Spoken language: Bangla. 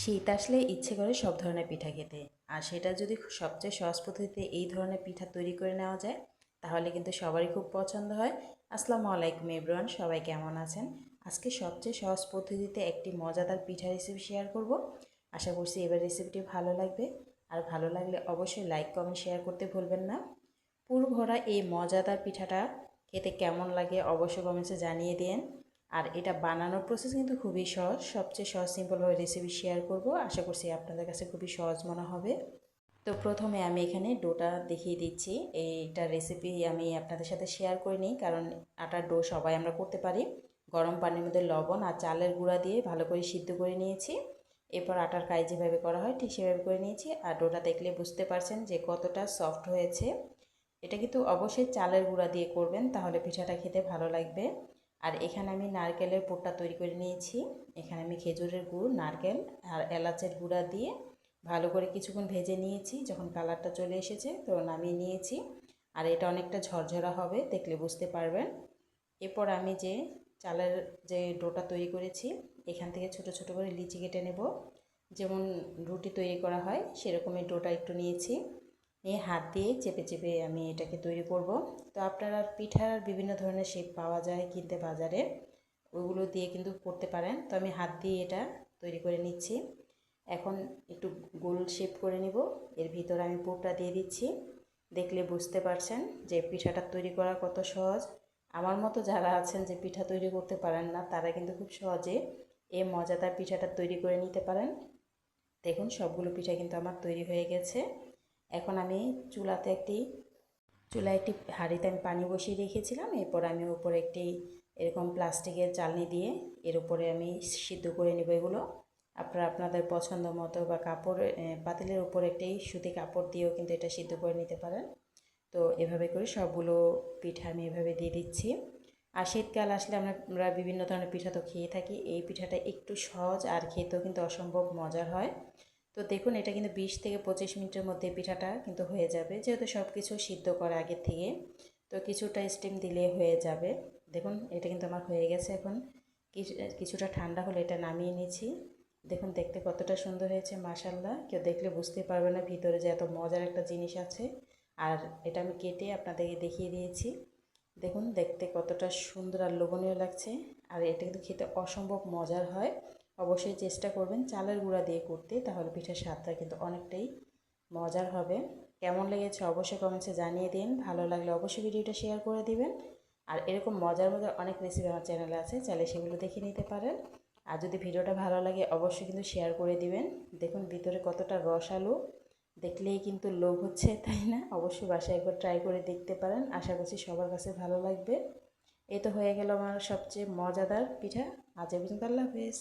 শীত আসলে ইচ্ছে করে সব ধরনের পিঠা খেতে। আর সেটা যদি সবচেয়ে সহজ পদ্ধতিতে এই ধরনের পিঠা তৈরি করে নেওয়া যায়, তাহলে কিন্তু সবারই খুব পছন্দ হয়। আসসালামু আলাইকুম এভরিওয়ান, সবাই কেমন আছেন? আজকে সবচেয়ে সহজ পদ্ধতিতে একটি মজাদার পিঠা রেসিপি শেয়ার করব। আশা করছি এবার রেসিপিটি ভালো লাগবে। আর ভালো লাগলে অবশ্যই লাইক কমেন্ট শেয়ার করতে ভুলবেন না। পুর ভরা এই মজাদার পিঠাটা খেতে কেমন লাগে অবশ্যই কমেন্টসে জানিয়ে দিন। আর এটা বানানোর প্রসেস কিন্তু খুবই সহজ। সবচেয়ে সহজ সিম্পলভাবে রেসিপি শেয়ার করব। আশা করছি আপনাদের কাছে খুবই সহজ মনে হবে। তো প্রথমে আমি এখানে ডোটা দেখিয়ে দিচ্ছি। এইটা রেসিপি আমি আপনাদের সাথে শেয়ার করে নিই, কারণ আটার ডো সবাই আমরা করতে পারি। গরম পানির মধ্যে লবণ আর চালের গুঁড়া দিয়ে ভালো করে সিদ্ধ করে নিয়েছি। এরপর আটার কাজ যেভাবে করা হয় ঠিক সেভাবে করে নিয়েছি। আর ডোটা দেখলে বুঝতে পারছেন যে কতটা সফট হয়েছে। এটা কিন্তু অবশ্যই চালের গুঁড়া দিয়ে করবেন, তাহলে পিঠাটা খেতে ভালো লাগবে। আর এখানে আমি নারকেলের পোটটা তৈরি করে নিয়েছি। এখানে আমি খেজুরের গুড়, নারকেল আর এলাচের গুঁড়া দিয়ে ভালো করে কিছুক্ষণ ভেজে নিয়েছি যখন কালারটা চলে এসেছে, তো নামিয়ে নিয়েছি। আর এটা অনেকটা ঝরঝরা হবে, দেখলে বুঝতে পারবেন। এরপর আমি যে চালের যে ডোটা তৈরি করেছি, এখান থেকে ছোট ছোট করে লিচি কেটে নেব। যেমন রুটি তৈরি করা হয়, সেরকমই ডোটা একটু নিয়েছি। নিয়ে হাত দিয়ে চেপে চেপে আমি এটাকে তৈরি করব। তো আপনারা পিঠার বিভিন্ন ধরনের শেপ পাওয়া যায় কিনতে বাজারে। ওইগুলো দিয়ে কিন্তু করতে পারেন। তো আমি হাত দিয়ে এটা তৈরি করে নিচ্ছি। এখন একটু গোল শেপ করে নিব। এর ভিতরে আমি পুরটা দিয়ে দিচ্ছি। দেখলে বুঝতে পারছেন যে পিঠাটা তৈরি করা কত সহজ। আমার মতো যারা আছেন যে পিঠা তৈরি করতে পারেন না, তারা কিন্তু খুব সহজে এই মজাদার পিঠাটা তৈরি করে নিতে পারেন। দেখুন, সবগুলো পিঠা কিন্তু আমার তৈরি হয়ে গেছে। এখন আমি চুলাতে একটি চুলা একটি হাঁড়িতে আমি পানি বসিয়ে রেখেছিলাম। এরপর আমি উপরে একটি এরকম প্লাস্টিকের চালনি দিয়ে এর উপরে আমি সিদ্ধ করে নেব এগুলো। আপনারা আপনাদের পছন্দ মতো বা কাপড় পাতিলের উপর একটি সুতি কাপড় দিয়েও কিন্তু এটা সিদ্ধ করে নিতে পারেন। তো এভাবে করে সবগুলো পিঠা আমি এভাবে দিয়ে দিচ্ছি। আর শীতকাল আসলে আমরা বিভিন্ন ধরনের পিঠা তো খেয়ে থাকি। এই পিঠাটা একটু সহজ আর খেতেও কিন্তু অসম্ভব মজার হয়। তো দেখুন, এটা কিন্তু বিশ থেকে পঁচিশ মিনিটের মধ্যে পিঠাটা কিন্তু হয়ে যাবে, যেহেতু সব কিছু সিদ্ধ করা আগের থেকে। তো কিছুটা স্টিম দিলে হয়ে যাবে। দেখুন, এটা কিন্তু আমার হয়ে গেছে এখন। কিছুটা ঠান্ডা হলে এটা নামিয়ে নিয়েছি দেখুন, দেখতে কতটা সুন্দর হয়েছে মাসাল্লাহ কেউ দেখলে বুঝতে পারবে না ভিতরে যে এত মজার একটা জিনিস আছে। আর এটা আমি কেটে আপনাদেরকে দেখিয়ে দিয়েছি। দেখুন, দেখতে কতটা সুন্দর আর লোভনীয় লাগছে। আর এটা কিন্তু খেতে অসম্ভব মজার হয়। অবশ্যই চেষ্টা করবেন চালের গুঁড়া দিয়ে করতে, তাহলে পিঠার স্বাদটা কিন্তু অনেকটাই মজার হবে। কেমন লেগেছে অবশ্যই কমেন্টসে জানিয়ে দিন। ভালো লাগলে অবশ্যই ভিডিওটা শেয়ার করে দিবেন। আর এরকম মজার মজার অনেক রেসিপি আমার চ্যানেলে আছে, চাইলে সেগুলো দেখে নিতে পারেন। আর যদি ভিডিওটা ভালো লাগে, অবশ্যই কিন্তু শেয়ার করে দিবেন। দেখুন ভিতরে কতটা রস আলু দেখলেই কিন্তু লোভ হচ্ছে, তাই না? অবশ্যই বাসায় একবার ট্রাই করে দেখতে পারেন। আশা করছি সবার কাছে ভালো লাগবে। এই তো হয়ে গেল আমার সবচেয়ে মজাদার পিঠা। আজ পর্যন্ত আল্লাহ হাফেজ।